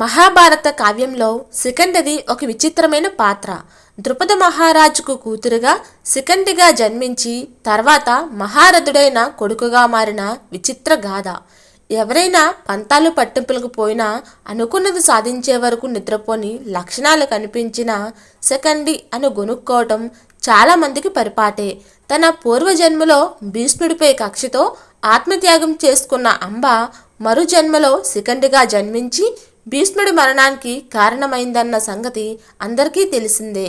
మహాభారత కావ్యంలో శిఖండిది ఒక విచిత్రమైన పాత్ర. ద్రుపద మహారాజుకు కూతురుగా శిఖండిగా జన్మించి తర్వాత మహారథుడైన కొడుకుగా మారిన విచిత్ర గాథ. ఎవరైనా పంతాలు పట్టింపులకు పోయినా అనుకున్నది సాధించే వరకు నిద్రపోని లక్షణాలు కనిపించిన శిఖండి అని గొనుక్కోవటం చాలామందికి పరిపాటే. తన పూర్వజన్మలో భీష్ముడిపై కక్షతో ఆత్మత్యాగం చేసుకున్న అంబ మరు జన్మలో శిఖండిగా జన్మించి భీష్ముడి మరణానికి కారణమైందన్న సంగతి అందరికీ తెలిసిందే.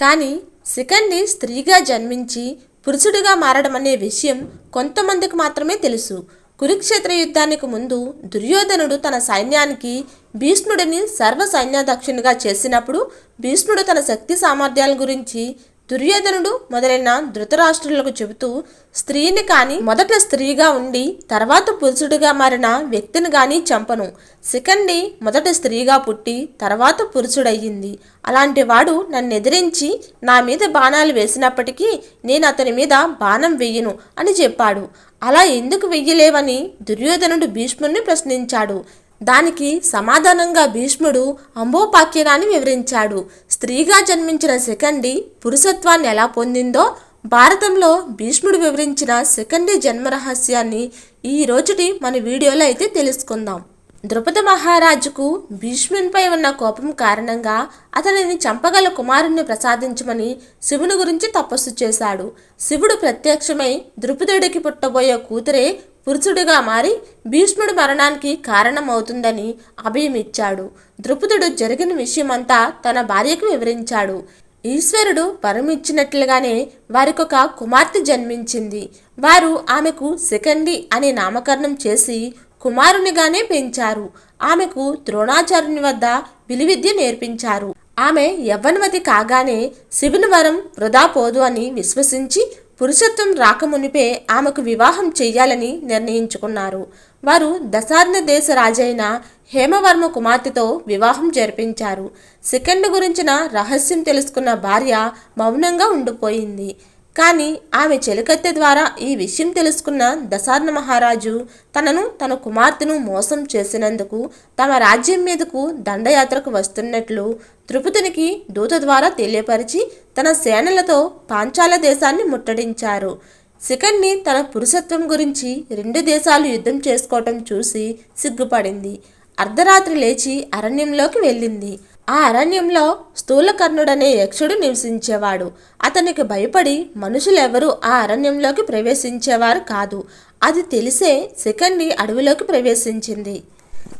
కానీ శిఖండి స్త్రీగా జన్మించి పురుషుడిగా మారడం అనే విషయం కొంతమందికి మాత్రమే తెలుసు. కురుక్షేత్ర యుద్ధానికి ముందు దుర్యోధనుడు తన సైన్యానికి భీష్ముడిని సర్వ సైన్యాధ్యక్షునిగా చేసినప్పుడు భీష్ముడు తన శక్తి సామర్థ్యాల గురించి దుర్యోధనుడు మొదలైన ధృతరాష్ట్రులకు చెబుతూ స్త్రీని కాని మొదట స్త్రీగా ఉండి తర్వాత పురుషుడిగా మారిన వ్యక్తిని గాని చంపను. శిఖండి మొదట స్త్రీగా పుట్టి తర్వాత పురుషుడయ్యింది. అలాంటి వాడు నన్ను ఎదిరించి నా మీద బాణాలు వేసినప్పటికీ నేను అతని మీద బాణం వెయ్యను అని చెప్పాడు. అలా ఎందుకు వెయ్యలేవని దుర్యోధనుడు భీష్ముడిని ప్రశ్నించాడు. దానికి సమాధానంగా భీష్ముడు అంబోపాఖ్యనాన్ని వివరించాడు. స్త్రీగా జన్మించిన శిఖండి పురుషత్వాన్ని ఎలా పొందిందో భారతంలో భీష్ముడు వివరించిన శిఖండి జన్మ రహస్యాన్ని ఈ రోజుటి మన వీడియోలో అయితే తెలుసుకుందాం. ద్రుపద మహారాజుకు భీష్మునిపై ఉన్న కోపం కారణంగా అతనిని చంపగల కుమారుణ్ణి ప్రసాదించమని శివుని గురించి తపస్సు చేశాడు. శివుడు ప్రత్యక్షమై ద్రుపదుడికి పుట్టబోయే కూతురే పురుషుడిగా మారి భీష్ముడి మరణానికి కారణమవుతుందని అభయమిచ్చాడు ద్రుపదుడు జరిగిన విషయమంతా తన భార్యకు వివరించాడు. ఈశ్వరుడు వరమిచ్చినట్లుగానే వారికొక కుమార్తె జన్మించింది. వారు ఆమెకు శిఖండి అనే నామకరణం చేసి కుమారునిగానే పెంచారు. ఆమెకు ద్రోణాచార్యుని వద్ద విలువిద్య నేర్పించారు. ఆమె యవ్వనవతి కాగానే శివుని వరం వృధా పోదు అని విశ్వసించి పురుషత్వం రాకమునిపే ఆమెకు వివాహం చెయ్యాలని నిర్ణయించుకున్నారు. వారు దశార్ణ దేశ రాజైన హేమవర్మ కుమార్తెతో వివాహం జరిపించారు. సెకండ్ గురించిన రహస్యం తెలుసుకున్న భార్య మౌనంగా ఉండిపోయింది. కానీ ఆమె చెలికత్తె ద్వారా ఈ విషయం తెలుసుకున్న దశార్ణ మహారాజు తనను తన కుమార్తెను మోసం చేసినందుకు తమ రాజ్యం మీదకు దండయాత్రకు వస్తున్నట్లు త్రిపుతునికి దూత ద్వారా తెలియపరిచి తన సేనలతో పాంచాల దేశాన్ని ముట్టడించారు. శిఖండి తన పురుషత్వం గురించి రెండు దేశాలు యుద్ధం చేసుకోవటం చూసి సిగ్గుపడింది. అర్ధరాత్రి లేచి అరణ్యంలోకి వెళ్ళింది. ఆ అరణ్యంలో స్థూలకర్ణుడనే యక్షుడు నివసించేవాడు. అతనికి భయపడి మనుషులెవరూ ఆ అరణ్యంలోకి ప్రవేశించేవారు కాదు. అది తెలిసే శిఖండి అడవిలోకి ప్రవేశించింది.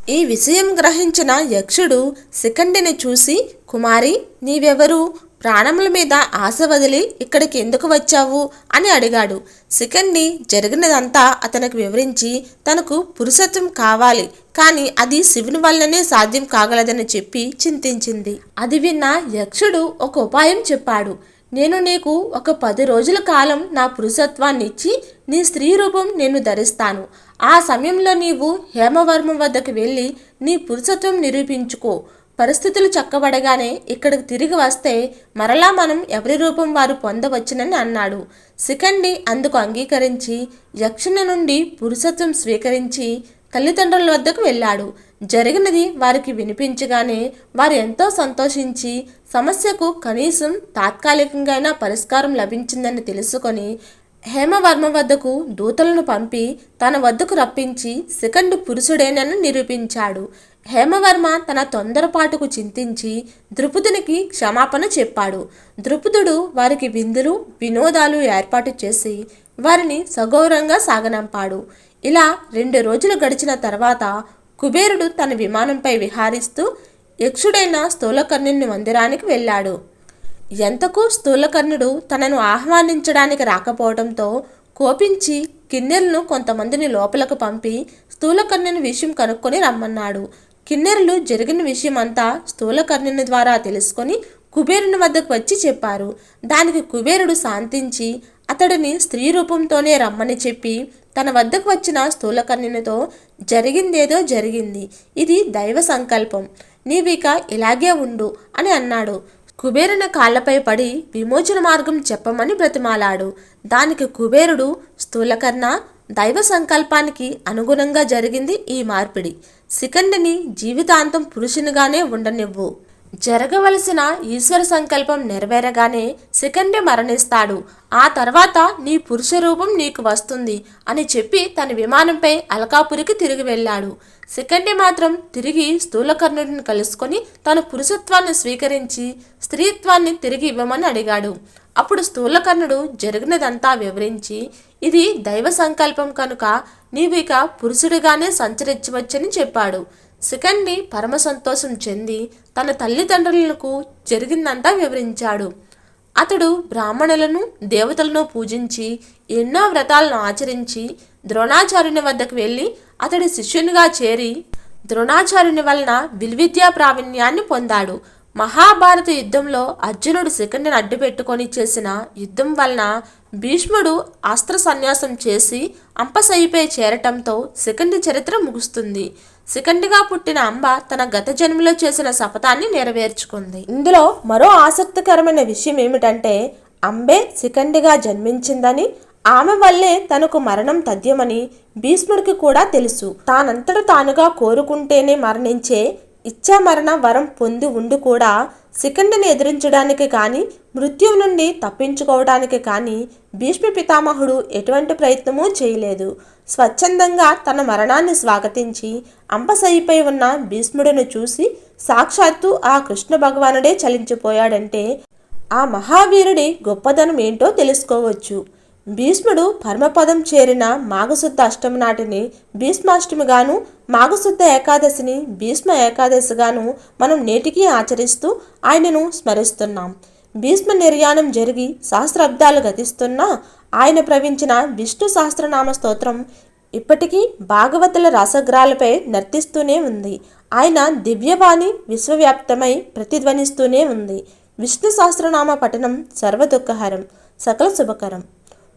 ఈ విషయం గ్రహించిన యక్షుడు శిఖండిని చూసి కుమారి నీవెవరు? ప్రాణముల మీద ఆశ వదిలి ఇక్కడికి ఎందుకు వచ్చావు? అని అడిగాడు. శిఖండి జరిగినదంతా అతనికి వివరించి తనకు పురుషత్వం కావాలి కానీ అది శివుని వల్లనే సాధ్యం కాగలదని చెప్పి చింతించింది. అది విన్న యక్షుడు ఒక ఉపాయం చెప్పాడు. నేను నీకు ఒక పది రోజుల కాలం నా పురుషత్వాన్ని ఇచ్చి నీ స్త్రీ రూపం నేను ధరిస్తాను. ఆ సమయంలో నీవు హేమవర్మ వద్దకు వెళ్ళి నీ పురుషత్వం నిరూపించుకో. పరిస్థితులు చక్కబడగానే ఇక్కడికి తిరిగి వస్తే మరలా మనం ఎవరి రూపం వారు పొందవచ్చునని అన్నాడు. శిఖండి అందుకు అంగీకరించి యక్షుని నుండి పురుషత్వం స్వీకరించి తల్లిదండ్రుల వద్దకు వెళ్ళాడు. జరిగినది వారికి వినిపించగానే వారు ఎంతో సంతోషించి సమస్యకు కనీసం తాత్కాలికంగా పరిష్కారం లభించిందని తెలుసుకొని హేమవర్మ వద్దకు దూతలను పంపి తన వద్దకు రప్పించి శిఖండు పురుషుడేనని నిరూపించాడు. హేమవర్మ తన తొందరపాటుకు చింతించి ద్రుపదునికి క్షమాపణ చెప్పాడు. ద్రుపదుడు వారికి విందులు వినోదాలు ఏర్పాటు చేసి వారిని సగౌరవంగా సాగనంపాడు. ఇలా రెండు రోజులు గడిచిన తర్వాత కుబేరుడు తన విమానంపై విహారిస్తూ యక్షుడైన స్థూలకర్ణుని మందిరానికి వెళ్ళాడు. ఎంతకు స్థూలకర్ణుడు తనను ఆహ్వానించడానికి రాకపోవడంతో కోపించి కిన్నెలను కొంతమందిని లోపలకు పంపి స్థూలకర్ణుని విషయం కనుక్కొని రమ్మన్నాడు. కిన్నెరలు జరిగిన విషయం అంతా స్థూలకర్ణుని ద్వారా తెలుసుకొని కుబేరుని వద్దకు వచ్చి చెప్పారు. దానికి కుబేరుడు శాంతించి అతడిని స్త్రీ రూపంతోనే రమ్మని చెప్పి తన వద్దకు వచ్చిన స్థూలకర్ణునితో జరిగిందేదో జరిగింది. ఇది దైవ సంకల్పం. నీవిక ఇలాగే ఉండు అని అన్నాడు. కుబేరుని కాళ్ళపై పడి విమోచన మార్గం చెప్పమని బ్రతిమాలాడు. దానికి కుబేరుడు స్థూలకర్ణ దైవ సంకల్పానికి అనుగుణంగా జరిగింది ఈ మార్పిడి. సికండిని జీవితాంతం పురుషునిగానే ఉండనివ్వు. జరగవలసిన ఈశ్వర సంకల్పం నెరవేరగానే శిఖండి మరణిస్తాడు. ఆ తర్వాత నీ పురుష రూపం నీకు వస్తుంది అని చెప్పి తన విమానంపై అలకాపురికి తిరిగి వెళ్ళాడు. శిఖండి మాత్రం తిరిగి స్థూలకర్ణుడిని కలుసుకొని తన పురుషత్వాన్ని స్వీకరించి స్త్రీత్వాన్ని తిరిగి ఇవ్వమని అడిగాడు. అప్పుడు స్థూలకర్ణుడు జరిగినదంతా వివరించి ఇది దైవ సంకల్పం కనుక నీవు ఇక పురుషుడిగానే సంచరించవచ్చని చెప్పాడు. శిఖండి పరమ సంతోషం చెంది తన తల్లిదండ్రులకు జరిగిందంతా వివరించాడు. అతడు బ్రాహ్మణులను దేవతలను పూజించి ఎన్నో వ్రతాలను ఆచరించి ద్రోణాచార్యుని వద్దకు వెళ్ళి అతడి శిష్యునిగా చేరి ద్రోణాచార్యుని వలన విల్విద్యా ప్రావీణ్యాన్ని పొందాడు. మహాభారత యుద్ధంలో అర్జునుడు శిఖండిని అడ్డుపెట్టుకొని చేసిన యుద్ధం వలన భీష్ముడు అస్త్ర సన్యాసం చేసి అంపసైపై చేరటంతో శిఖండి చరిత్ర ముగుస్తుంది. శిఖండిగా పుట్టిన అంబ తన గత జన్మలో చేసిన శపథాన్ని నెరవేర్చుకుంది. ఇందులో మరో ఆసక్తికరమైన విషయం ఏమిటంటే అంబే శిఖండిగా జన్మించిందని ఆమె వల్లే తనకు మరణం తథ్యమని భీష్ముడికి కూడా తెలుసు. తానంతట తానుగా కోరుకుంటేనే మరణించే ఇచ్చామరణ వరం పొంది ఉండి కూడా శిఖండిని ఎదిరించడానికి కానీ మృత్యువు నుండి తప్పించుకోవడానికి కానీ భీష్మ పితామహుడు ఎటువంటి ప్రయత్నమూ చేయలేదు. స్వచ్ఛందంగా తన మరణాన్ని స్వాగతించి అంబసైపై ఉన్న భీష్ముడిని చూసి సాక్షాత్తు ఆ కృష్ణ భగవానుడే చలించిపోయాడంటే ఆ మహావీరుడి గొప్పదనం ఏంటో తెలుసుకోవచ్చు. భీష్ముడు పరమపదం చేరిన మాఘశుద్ధ అష్టమి నాటిని భీష్మాష్టమిగాను మాఘశుద్ధ ఏకాదశిని భీష్మ ఏకాదశిగాను మనం నేటికీ ఆచరిస్తూ ఆయనను స్మరిస్తున్నాం. భీష్మ నిర్యాణం జరిగి సహస్రాబ్దాలు గతిస్తున్నా ఆయన ప్రవించిన విష్ణు సహస్రనామ స్తోత్రం ఇప్పటికీ భాగవతుల రసగ్రాలపై నర్తిస్తూనే ఉంది. ఆయన దివ్యవాణి విశ్వవ్యాప్తమై ప్రతిధ్వనిస్తూనే ఉంది. విష్ణు సహస్రనామ పఠనం సర్వదుఃఖహరం. సకల శుభకరం.